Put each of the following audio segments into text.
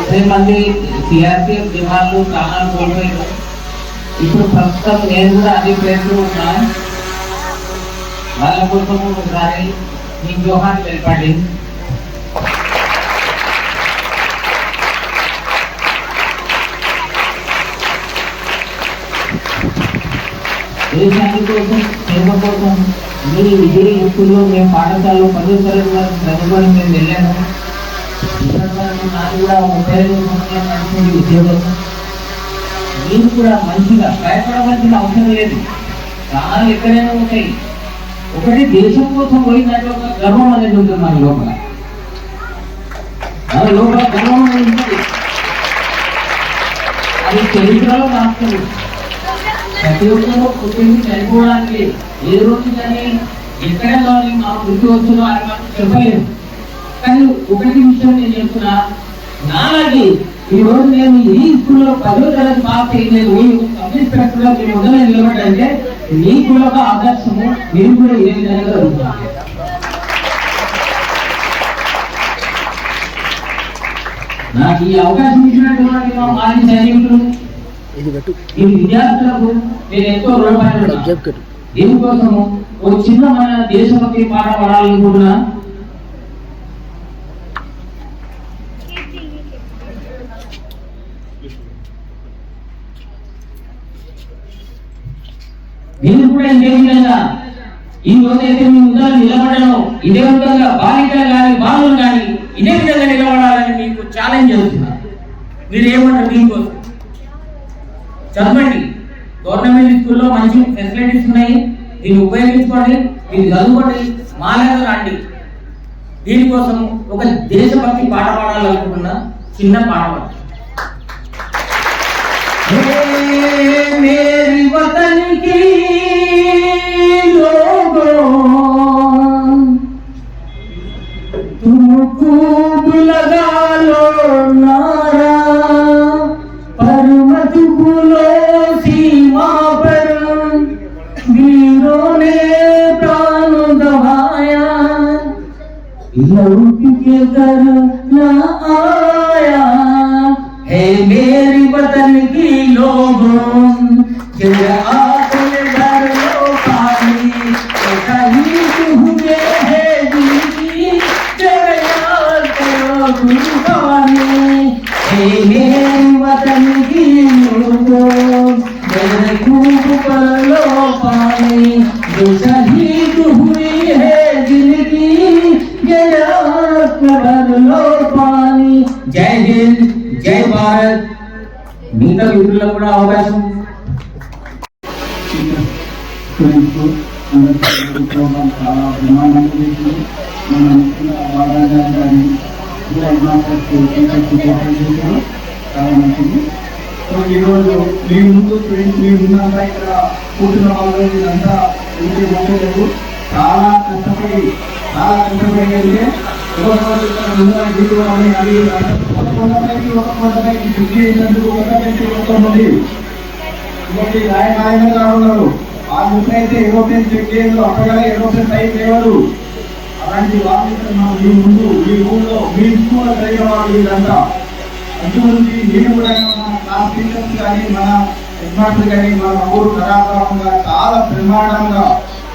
పది మంది సిఆర్పిఎఫ్ జవాన్లు ప్రాణాలు కోల్పోయారు ఇప్పుడు ప్రస్తుతం నేను కూడా అదే ప్లేస్లో ఉన్నాను వాళ్ళ కోసం ఒకసారి మీ జోహాన్ తెలపండి దేశాని కోసం సేవ కోసం మీ డిగ్రీ యుక్తులు మేము పాఠశాలలో పదో తరగతి వరకు చదువుకొని మేము వెళ్ళాము. ఇక్కడ వరకు కూడా ముప్పై ఐదు సంవత్సరాలు ఉద్యోగం. మీరు కూడా మంచిగా భయపడవలసిన అవసరం లేదు. ప్రాణాలు ఎక్కడైనా ఉంటాయి. ఒకటి దేశం కోసం పోయినట్టు ఒక గర్వం అనేది ఉంటుంది మన లోపల. మన లోపల గర్వం అనేది ఉంటుంది. అది చరిత్రలో రాస్తుంది ప్రతి ఒక్కరూ పుట్టింది చనిపోవడానికి ఏ రోజు కానీ ఎక్కడ కానీ మా పుట్టి వచ్చునో అని మనం చెప్పలేదు కానీ ఒకటి విషయం నేను చెప్తున్నా నాలాగే ఈ రోజు నేను ఈ స్కూల్లో పదో తరగతి పాస్ అయ్యి నేను ఈ సబ్జెక్ట్ ప్రశ్నలో నిలబడంటే మీకు కూడా ఒక ఆదర్శము మీరు కూడా ఏ విధంగా జరుగుతుంది. నాకు ఈ అవకాశం ఇచ్చినటువంటి మా మాజీ సైనికులు ఈ విద్యార్థులకు నేను ఎంతో రుణపడి దీనికోసము ఒక చిన్న మన దేశభక్తి పాట పాడాలనుకుంటున్నా. నేను కూడా ఇదే విధంగా ఈ రోజు అయితే మీ ముందర నిలబడను. ఇదే విధంగా బాలికలు కానీ బాలులు కానీ ఇదే విధంగా నిలబడాలని మీకు ఛాలెంజ్ చేస్తున్నా. మీరు ఏమంటారు దీనికోసం? చదవండి. గవర్నమెంట్ స్కూల్లో మంచి ఫెసిలిటీస్ ఉన్నాయి. దీన్ని ఉపయోగించుకోండి. దీన్ని చదువుకోండి. మాలాగా రాండి. దీనికోసం ఒక దేశభక్తి పాట పాడాలనుకుంటున్న చిన్న పాట మేరీ Oh, के घर न आया। है मेरी की लोगों जरा आपने घर लो पानी हुए हैं जिनकी जरा याद करो है मेरी वतन की लोगों जरा खूब कर लो जो शहीद हुई है మహారాజ్ మిగతా చేశారు కూడా అవకాశం. సో ఈరోజు మీ ముందు మీ ముందంతా ఇక్కడ కూర్చున్న వాళ్ళు ఇంటి పోలేదు చాలా కష్టపడి చాలా కష్టపడి వెళ్తే ఒక రోజు ఇక్కడ కొంతమంది వీడియో అని అది ఒక కొండపైకి ఒక కొండపైకి కొంతమంది చేసినందుకు కొండపైకి ఒక మంది ఇంకొకటి ఆయన ఆయన ఉన్నారు ఆ ముప్పై అయితే ఏరోప్లేన్ చెక్ చేయదు అప్పగల ఏరోప్లేన్ టైం లేవరు అలాంటి వాళ్ళు ఇక్కడ మన మీ ముందు మీ ఊళ్ళో మీ స్కూల్లో జరిగిన వాళ్ళు వీళ్ళంతా అందుగురించి నేను కూడా మన క్లాస్ టీచర్స్ కానీ మన హెడ్మాస్టర్ కానీ మన ఊరు కళాకారంగా చాలా ప్రమాణంగా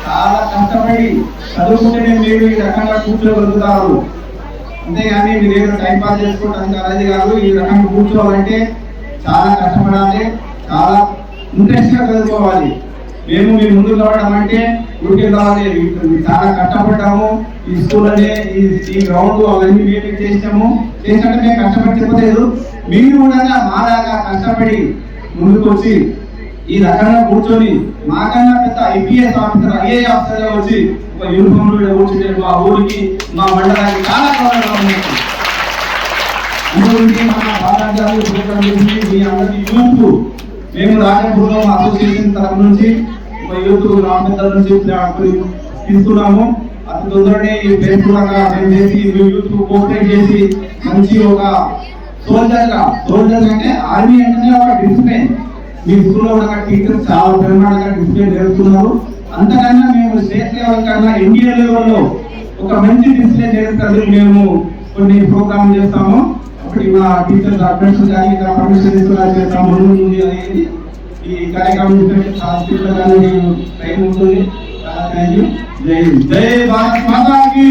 చాలా కష్టపడి చదువుకుంటేనే మీరు ఈ రకంగా కూర్చోగలుగుతారు. అంతేగాని మీరు ఏదో టైం పాస్ చేసుకోవడానికి అనేది కాదు. ఈ రకంగా కూర్చోవాలంటే చాలా కష్టపడాలి. చాలా ఇంట్రెస్ట్గా చదువుకోవాలి. మేము మీ ముందు రావడం అంటే ఊరికి రావాలి. చాలా కష్టపడ్డాము. ఈ స్కూల్ అనే ఈ ఈ గ్రౌండ్ అవన్నీ మేము చేసాము. చేసినట్టు మేము కష్టపడి చెప్పలేదు మీరు కూడా మాలాగా కష్టపడి ముందుకు వచ్చి ఈ రకంగా కూర్చొని మాకన్నా పెద్ద ఐపీఎస్ ఆఫీసర్ ఐఏఎస్ ఆఫీసర్గా వచ్చి ఒక యూనిఫామ్లో కూర్చుంటే మా ఊరికి మా మండలానికి చాలా గౌరవంగా ఉంది. మీ అందరి యూత్ మేము రాజపూర్వం అసోసియేషన్ తరఫు నుంచి ఒక యూత్ రామచంద్ర నుంచి కొన్ని తీసుకున్నాము అతి తొందరనే ఈ పేరుగా మేము చేసి మీ యూత్ కోఆపరేట్ చేసి మంచి ఒక సోల్జర్గా సోల్జర్ అంటే ఆర్మీ అంటేనే ఒక డిసిప్లిన్ మీ స్కూల్లో ఉన్న టీచర్స్ చాలా బ్రహ్మాండంగా డిస్ప్లే జరుగుతున్నారు. అంతకన్నా మేము స్టేట్ లెవెల్ కన్నా ఎన్డీఏ లెవెల్లో ఒక మంచి డిస్ప్లే నేర్పేందుకు మేము కొన్ని ప్రోగ్రామ్ చేస్తాము. అప్పుడు మా టీచర్స్ డాక్టర్స్ కానీ ఇక్కడ పర్మిషన్ తీసుకుని తమ్ముడు ఉంది అనేది ఈ కార్యక్రమం సాంస్కృతిక టైం ఉంటుంది చాలా థ్యాంక్ యూ జై జై భారత్ మాతాకి.